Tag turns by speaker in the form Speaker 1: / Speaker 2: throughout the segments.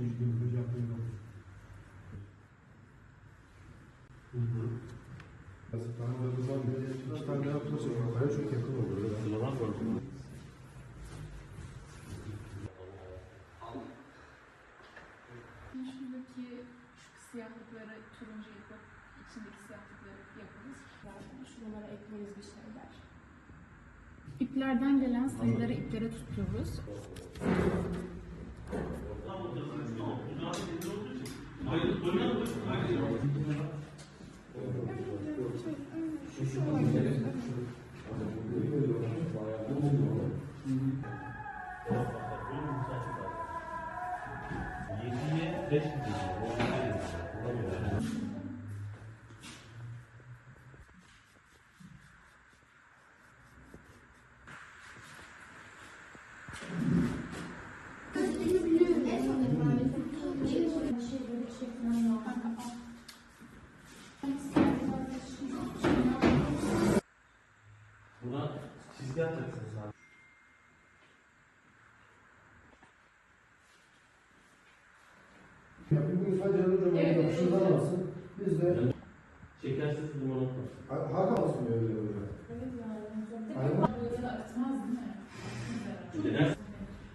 Speaker 1: ne alalım? İki tane daha yapılacak. Oraya çok yakın olur.
Speaker 2: Şuradaki şu siyahlıkları turuncu yapıp içindeki siyahlıkları yaparız. Şuralara ekleriz bir şeyler. İplerden gelen sayıları iplere tutuyoruz.
Speaker 3: Buna çizgi atacaksınız abi.
Speaker 1: Bugün sadece hocam evet. şuradan alsın. Biz de
Speaker 3: Şekersiz limonata.
Speaker 1: Ha- Hakan alsın öyle hocam. Aynen.
Speaker 2: Böyle de artmaz değil mi?
Speaker 3: Neden?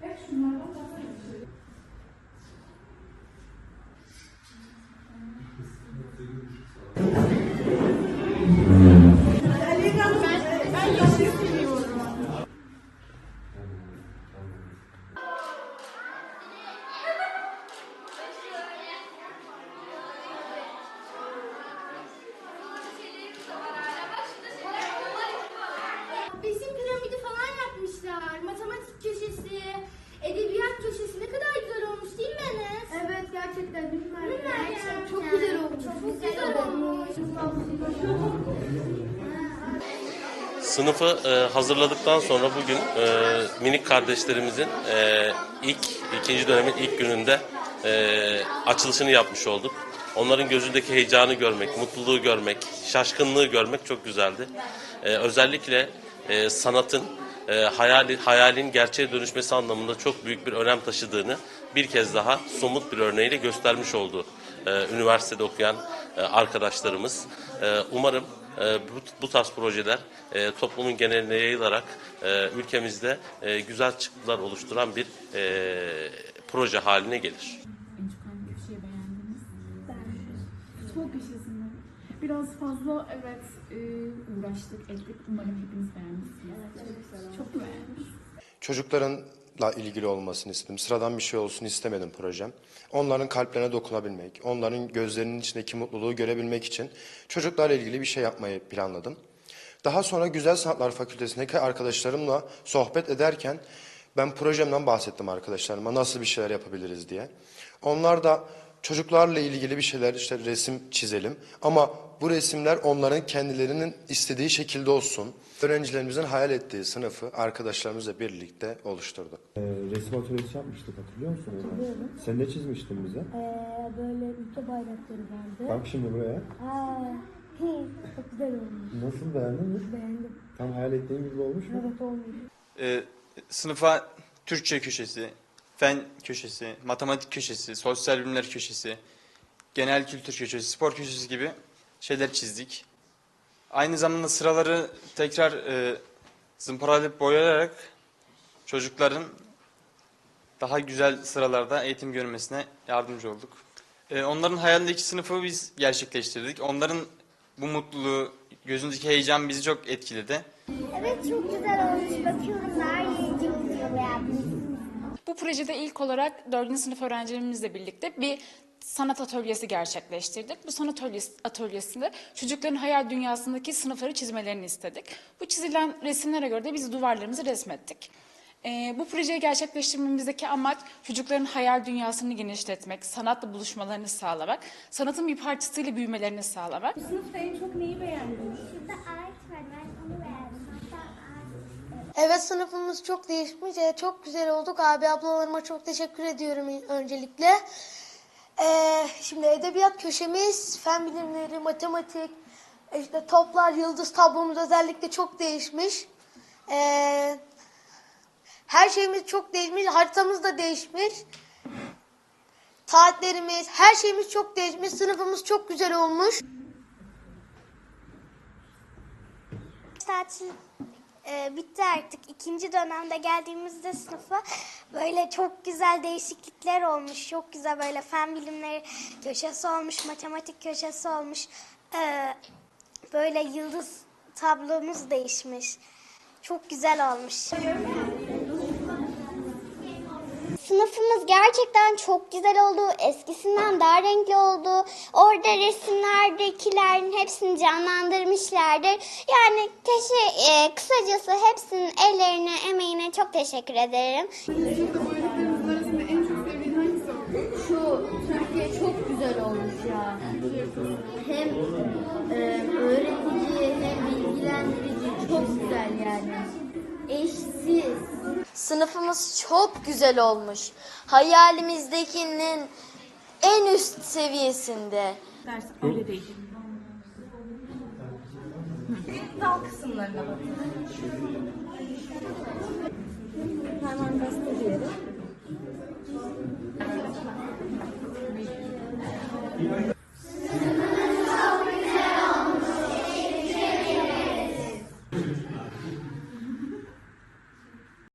Speaker 2: Hep şunlardan fazla yetişiyor. Ben yeşil seviyorum.
Speaker 4: Besin piramidi falan yapmışlar. Matematik köşesi, edebiyat köşesi ne kadar güzel olmuş değil mi Enes? Evet gerçekten bilmem. Gerçekten. Çok güzel olmuş. Çok güzel olmuş.
Speaker 5: Sınıfı e, hazırladıktan sonra bugün e, minik kardeşlerimizin e, ilk ikinci dönemin ilk gününde e, açılışını yapmış olduk. Onların gözündeki heyecanı görmek, mutluluğu görmek, şaşkınlığı görmek çok güzeldi. E, özellikle e, sanatın e, hayali, hayalin gerçeğe dönüşmesi anlamında çok büyük bir önem taşıdığını bir kez daha somut bir örneğiyle göstermiş oldu e, üniversitede okuyan e, arkadaşlarımız. E, umarım e, bu, bu tarz projeler e, toplumun geneline yayılarak e, ülkemizde e, güzel çıktılar oluşturan bir e, proje haline gelir.
Speaker 2: Çok yaşasın. Biraz fazla evet e, uğraştık ettik. Umarım hepiniz beğenmişsiniz. Çok beğenmiş.
Speaker 6: Çocuklarınla ilgili olmasını istedim. Sıradan bir şey olsun istemedim projem. Onların kalplerine dokunabilmek, onların gözlerinin içindeki mutluluğu görebilmek için çocuklarla ilgili bir şey yapmayı planladım. Daha sonra Güzel Sanatlar Fakültesindeki arkadaşlarımla sohbet ederken ben projemden bahsettim arkadaşlarıma nasıl bir şeyler yapabiliriz diye. Onlar da çocuklarla ilgili bir şeyler işte resim çizelim ama bu resimler onların kendilerinin istediği şekilde olsun. Öğrencilerimizin hayal ettiği sınıfı arkadaşlarımızla birlikte oluşturduk.
Speaker 7: Ee, resim atölyesi yapmıştık hatırlıyor musun?
Speaker 4: Hatırlıyorum.
Speaker 7: Sen ne çizmiştin bize?
Speaker 4: Ee, böyle ülke bayrakları vardı.
Speaker 7: Bak şimdi buraya.
Speaker 4: Aa, çok güzel olmuş.
Speaker 7: Nasıl beğendin mi?
Speaker 4: Beğendim.
Speaker 7: Tam hayal ettiğin gibi olmuş mu?
Speaker 4: Evet olmuş.
Speaker 8: Ee, sınıfa Türkçe köşesi, fen köşesi, matematik köşesi, sosyal bilimler köşesi, genel kültür köşesi, spor köşesi gibi şeyler çizdik. Aynı zamanda sıraları tekrar e, zımparalayıp boyayarak çocukların daha güzel sıralarda eğitim görmesine yardımcı olduk. E, onların hayalindeki sınıfı biz gerçekleştirdik. Onların bu mutluluğu, gözündeki heyecan bizi çok etkiledi.
Speaker 4: Evet çok güzel olmuş. Bakıyorum daha iyi oluyor beğendim.
Speaker 9: Bu projede ilk olarak 4. sınıf öğrencilerimizle birlikte bir
Speaker 2: sanat atölyesi gerçekleştirdik. Bu sanat atölyesi, atölyesinde çocukların hayal dünyasındaki sınıfları çizmelerini istedik. Bu çizilen resimlere göre de biz duvarlarımızı resmettik. Ee, bu projeyi gerçekleştirmemizdeki amaç çocukların hayal dünyasını genişletmek, sanatla buluşmalarını sağlamak, sanatın bir parçasıyla büyümelerini sağlamak.
Speaker 10: Sınıfta en çok neyi beğendiniz?
Speaker 4: Şurada ağaç var. Ben onu beğendim. Hatta ağaç.
Speaker 9: Evet sınıfımız çok değişmiş. Ee, Çok güzel olduk. Abi ablalarıma çok teşekkür ediyorum öncelikle. Ee, şimdi edebiyat köşemiz, fen bilimleri, matematik, işte toplar, yıldız tablomuz özellikle çok değişmiş. Ee, her şeyimiz çok değişmiş. Haritamız da değişmiş. Saatlerimiz, her şeyimiz çok değişmiş. Sınıfımız çok güzel olmuş.
Speaker 4: Tatil e, bitti artık. İkinci dönemde geldiğimizde sınıfa böyle çok güzel değişiklikler olmuş. Çok güzel böyle fen bilimleri köşesi olmuş, matematik köşesi olmuş. Ee, böyle yıldız tablomuz değişmiş. Çok güzel olmuş.
Speaker 11: Sınıfımız gerçekten çok güzel oldu. Eskisinden daha renkli oldu. Orada resimlerdekilerin hepsini canlandırmışlardır. Yani teşe e, kısacası hepsinin ellerine, emeğine çok teşekkür ederim.
Speaker 4: Şu Türkiye çok güzel olmuş ya. Hem e, öğretici hem bilgilendirici çok güzel yani. Eşsiz.
Speaker 9: Sınıfımız çok güzel olmuş. Hayalimizdekinin en üst seviyesinde.
Speaker 10: Ders öyle değil. Dal kısımlarına bakın.
Speaker 9: Hemen gösteriyorum.